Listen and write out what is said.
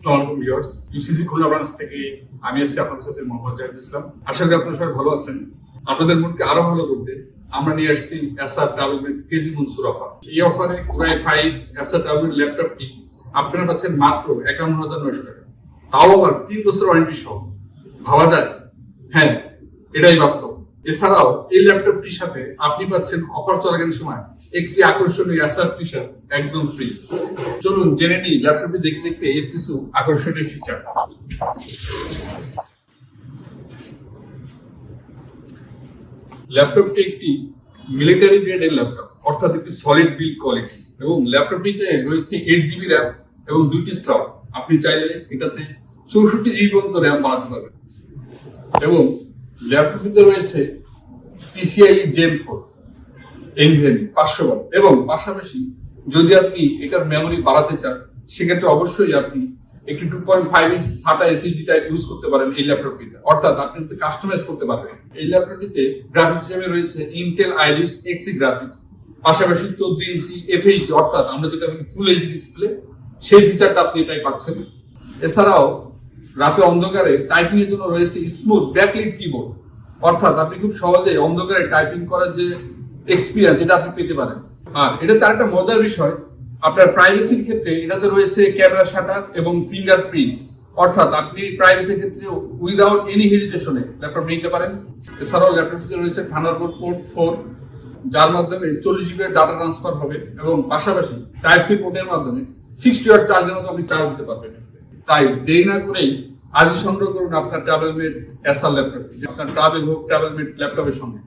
আসসালামু viewers UCC Khulna branch থেকে আমি এসেছি আপনাদের সাথে মোহাম্মদ জাহিদ ইসলাম আশা করি আপনারা সবাই ভালো আছেন। আপনাদের মনকে আরও ভালো করতে আমরা নিয়ে আসছি এসআর ট্রাভেলমেন্ট কেজি মনসুর অফার এই অফারে কোরাই ফাইভ এসআর ট্রাভেলমেন্ট ল্যাপটপটি আপনারা পাচ্ছেন মাত্র একান্ন হাজার নয়শো টাকা। তাও আবার তিন বছর ওয়ারেন্টি সহ। ভাবা যায়। হ্যাঁ এটাই বাস্তব। এছাড়াও এই ল্যাপটপটির সাথে আপনি পাচ্ছেন অফার চলাকালীন সময় একটি আকর্ষণীয় এসআর টি শার্ট একদম ফ্রি চলুন জেনে নিই ল্যাপটপটি দেখতে দেখতে এর কিছু আকর্ষণীয় ফিচার ল্যাপটপটি একটি মিলিটারি গ্রেডের ল্যাপটপ অর্থাৎ একটি সলিড বিল্ড কোয়ালিটি এবং ল্যাপটপটিতে রয়েছে এইট জিবি র্যাম এবং দুইটি স্লট আপনি চাইলে এটাতে চৌষট্টি জিবি পর্যন্ত র্যাম বাড়াতে পারবেন। এবং ল্যাপটপটিতে রয়েছে পিসিআই জেম ফোর এনভিএমই পাঁচশো এবং পাশাপাশি যদি আপনি এটার মেমোরি বাড়াতে চান, সেক্ষেত্রে অবশ্যই আপনি একটি two point five inch SATA SSD type use করতে পারেন এই ল্যাপটপটিতে অর্থাৎ আপনি কাস্টমাইজ করতে পারবেন। এই ল্যাপটপটিতে গ্রাফিক্স হিসেবে রয়েছে ইন্টেল আইরিশ এক্সি গ্রাফিক্স পাশাপাশি চোদ্দ ইঞ্চি এফএইচডি অর্থাৎ আমরা যেটা ফুল এইচডি ডিসপ্লে সেই ফিচারটা আপনি এটাই পাচ্ছেন। এছাড়াও রাতে অন্ধকারে টাইপিং এর জন্য রয়েছে স্মুথ ব্যাকলিট কিবোর্ড অর্থাৎ আপনি খুব সহজে অন্ধকারে টাইপিং করার যে এক্সপিরিয়েন্স এটা আপনি পেতে পারেন। আর এটা তার একটা মজার বিষয়, আপনার প্রাইভেসির ক্ষেত্রে এটাতে রয়েছে ক্যামেরা শাটার এবং ফিঙ্গারপ্রিন্ট অর্থাৎ আপনি প্রাইভেসির ক্ষেত্রে উইদাউট এনি হেজিটেশনে ল্যাপটপ নিতে পারেন। এছাড়াও ল্যাপটপটিতে রয়েছে থান্ডারবোল্ট পোর্ট ফোর যার মাধ্যমে চল্লিশ জিবি ডাটা ট্রান্সফার হবে এবং পাশাপাশি টাইপ সি পোর্টের মাধ্যমে সিক্সটি ওয়াট চার্জের মতো আপনি চার্জ দিতে পারবেন। তাই দেরি না করেই আজই সংগ্রহ করুন আপনার ট্রাভেলমেট এসআর ল্যাপটপ আপনার ট্রাভেল হোক ট্রাভেলমেট ল্যাপটপের সঙ্গে।